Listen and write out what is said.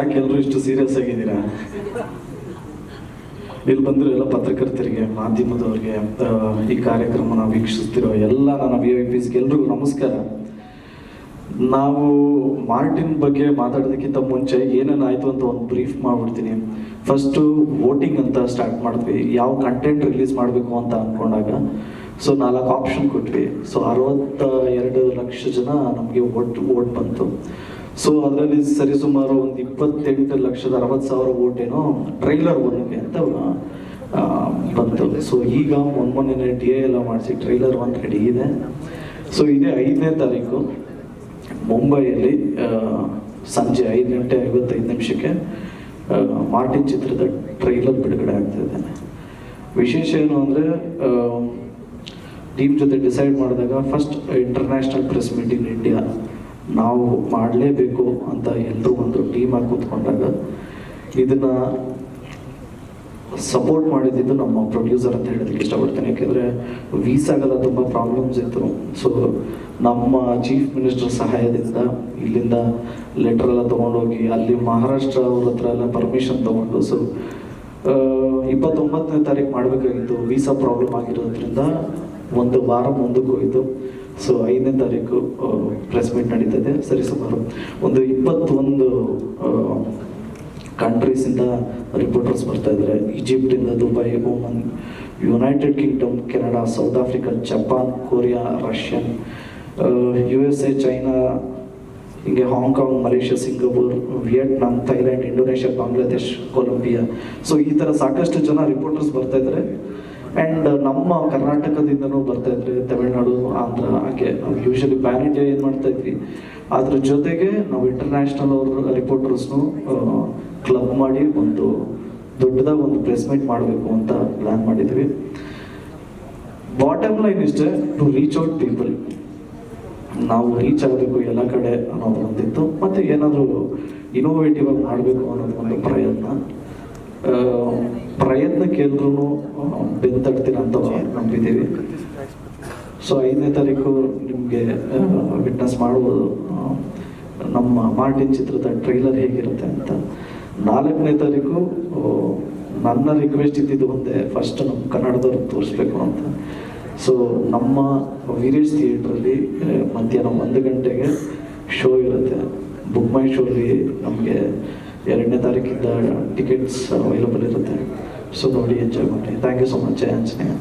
ಯಾಕೆ ಎಲ್ಲರೂ ಇಷ್ಟು ಸೀರಿಯಸ್ ಆಗಿದ್ದೀರಾ? ಇಲ್ಲಿ ಬಂದಿರೋ ಎಲ್ಲ ಪತ್ರಕರ್ತರಿಗೆ, ಮಾಧ್ಯಮದವರಿಗೆ ಈ ಕಾರ್ಯಕ್ರಮನ ವೀಕ್ಷಿಸ್ತಿರೋ ಎಲ್ಲ ನನ್ನ ವಿ ಐ ಪಿಸ್ಗೆ ಎಲ್ರಿಗೂ ನಮಸ್ಕಾರ. ನಾವು ಮಾರ್ಟಿನ್ ಬಗ್ಗೆ ಮಾತಾಡೋದಕ್ಕಿಂತ ಮುಂಚೆ ಏನೇನಾಯಿತು ಅಂತ ಒಂದು ಬ್ರೀಫ್ ಮಾಡ್ಬಿಡ್ತೀನಿ. ಫಸ್ಟು ವೋಟಿಂಗ್ ಅಂತ ಸ್ಟಾರ್ಟ್ ಮಾಡಿದ್ವಿ. ಯಾವ ಕಂಟೆಂಟ್ ರಿಲೀಸ್ ಮಾಡಬೇಕು ಅಂತ ಅಂದ್ಕೊಂಡಾಗ ಸೊ ನಾಲ್ಕು ಆಪ್ಷನ್ ಕೊಟ್ವಿ. ಸೊ ಅರವತ್ತ ಎರಡು ಲಕ್ಷ ಜನ ನಮಗೆ ಓಟ್ ಓಟ್ ಬಂತು. ಸೊ ಅದರಲ್ಲಿ ಸರಿಸುಮಾರು ಒಂದು ಇಪ್ಪತ್ತೆಂಟು ಲಕ್ಷದ ಅರವತ್ತು ಸಾವಿರ ವೋಟ್ ಏನೋ ಟ್ರೈಲರ್ ಒನ್ಗೆ ಅಂತ ಬಂತು. ಸೊ ಈಗ ಮೊನ್ನೆ ಡಿ ಎ ಎಲ್ಲ ಮಾಡಿಸಿ ಟ್ರೈಲರ್ ಒನ್ ರೆಡಿ ಇದೆ. ಸೊ ಇದೇ ಐದನೇ ತಾರೀಕು, ಮುಂಬೈಯಲ್ಲಿ ಸಂಜೆ ಐದು ಗಂಟೆ ಐವತ್ತೈದು ನಿಮಿಷಕ್ಕೆ ಮಾರ್ಟಿನ್ ಚಿತ್ರದ ಟ್ರೈಲರ್ ಬಿಡುಗಡೆ ಆಗ್ತಿದೆ ವಿಶೇಷ ಏನು ಅಂದರೆ ಟೀಮ್ ಜೊತೆ ಡಿಸೈಡ್ ಮಾಡಿದಾಗ first international press meet in India ನಾವು ಮಾಡಲೇಬೇಕು ಅಂತ ಎಲ್ಲರೂ ಒಂದು ಟೀಮಾಗಿ ಕೂತ್ಕೊಂಡಾಗ ಇದನ್ನ ಸಪೋರ್ಟ್ ಮಾಡಿದ್ದು ನಮ್ಮ ಪ್ರೊಡ್ಯೂಸರ್ ಅಂತ ಹೇಳೋದಕ್ಕೆ ಇಷ್ಟಪಡ್ತೇನೆ. ಯಾಕೆಂದರೆ ವೀಸಾಗೆಲ್ಲ ತುಂಬ ಪ್ರಾಬ್ಲಮ್ಸ್ ಇತ್ತು. ಸೊ ನಮ್ಮ ಚೀಫ್ ಮಿನಿಸ್ಟರ್ ಸಹಾಯದಿಂದ ಇಲ್ಲಿಂದ ಲೆಟರ್ ಎಲ್ಲ ತೊಗೊಂಡೋಗಿ, ಅಲ್ಲಿ ಮಹಾರಾಷ್ಟ್ರ ಅವ್ರ ಹತ್ರ ಎಲ್ಲ ಪರ್ಮಿಷನ್ ತೊಗೊಂಡು ಸೊ ಇಪ್ಪತ್ತೊಂಬತ್ತನೇ ತಾರೀಕು ಮಾಡಬೇಕಾಗಿತ್ತು. ವೀಸಾ ಪ್ರಾಬ್ಲಮ್ ಆಗಿರೋದ್ರಿಂದ ಒಂದು ವಾರ ಮುಂದಕ್ಕೆ ಹೋಯಿತು. ಸೊ ಐದನೇ ತಾರೀಕು ಪ್ರೆಸ್ ಮೀಟ್ ನಡೀತದೆ ಸರಿ, ಸುಮಾರು ಒಂದು ಇಪ್ಪತ್ತೊಂದು ಕಂಟ್ರೀಸಿಂದ ರಿಪೋರ್ಟರ್ಸ್ ಬರ್ತಾ ಇದ್ದಾರೆ ಈಜಿಪ್ಟಿಂದ Dubai Oman United Kingdom Canada South Africa Japan, Korea, Russian U S A China, ಹೀಗೆ Hong Kong Malaysia, Singapore, Vietnam, Thailand, Indonesia, Bangladesh, Colombia. So ಈ ಥರ ಸಾಕಷ್ಟು ಜನ ರಿಪೋರ್ಟರ್ಸ್ ಬರ್ತಾ ಇದ್ದಾರೆ ಆ್ಯಂಡ್ ನಮ್ಮ ಕರ್ನಾಟಕದಿಂದನೂ ಬರ್ತಾ ಇದ್ರೆ. ಯೂಶಲಿ ಪ್ಯಾನ್ ಇಂಡಿಯಾ ಏನು ಮಾಡ್ತಾ ಇದ್ವಿ ಅದ್ರ ಜೊತೆಗೆ ನಾವು ಇಂಟರ್ನ್ಯಾಷನಲ್ ಅವ್ರ ರಿಪೋರ್ಟರ್ಸ್ನು ಕ್ಲಬ್ ಮಾಡಿ ಒಂದು ದೊಡ್ಡದಾಗಿ ಒಂದು ಪ್ರೆಸ್ ಮೀಟ್ ಮಾಡಬೇಕು ಅಂತ ಪ್ಲ್ಯಾನ್ ಮಾಡಿದ್ವಿ. ಬಾಟಮ್ ಲೈನ್ ಇಷ್ಟೇ ಟು ರೀಚ್ ಔಟ್ ಪೀಪಲ್ ನಾವು ರೀಚ್ ಆಗಬೇಕು ಎಲ್ಲ ಕಡೆ ಅನ್ನೋದು ಒಂದಿತ್ತು. ಮತ್ತೆ ಏನಾದರೂ ಇನೋವೇಟಿವ್ ಆಗಿ ಮಾಡಬೇಕು ಅನ್ನೋದು ಒಂದು ಪ್ರಯತ್ನ. ಪ್ರಯತ್ನಕ್ಕೆ ಎಲ್ರೂ ಬೆಂತಡ್ತೀರ ಅಂತ ನಂಬಿದ್ದೀವಿ. ಸೊ ಐದನೇ ತಾರೀಕು ನಿಮಗೆ ವಿಟ್ನೆಸ್ ಮಾಡ್ಬೋದು. ನಮ್ಮ ಮಾರ್ಟಿನ್ ಚಿತ್ರದ ಟ್ರೈಲರ್ ಹೇಗಿರುತ್ತೆ ಅಂತ. ನಾಲ್ಕನೇ ತಾರೀಕು ನನ್ನ ರಿಕ್ವೆಸ್ಟ್ ಇದ್ದಿದ್ದು ಒಂದೇ ಫಸ್ಟ್ ನಮ್ಮ ಕನ್ನಡದವ್ರು ತೋರಿಸ್ಬೇಕು ಅಂತ. ಸೊ ನಮ್ಮ ವೀರೇಶ್ ಥಿಯೇಟ್ರಲ್ಲಿ ಮಧ್ಯಾಹ್ನ ಒಂದು ಗಂಟೆಗೆ ಶೋ ಇರುತ್ತೆ. ಬುಕ್ ಮೈ ಶೋಲಿ ನಮಗೆ ಎರಡನೇ ತಾರೀಕಿಂದ ಟಿಕೆಟ್ಸ್ ಅವೈಲಬಲ್ ಇರುತ್ತೆ. ಸೊ ನೋಡಿ ಎಂಜಾಯ್ ಮಾಡಿ. Thank you so much Anjaneya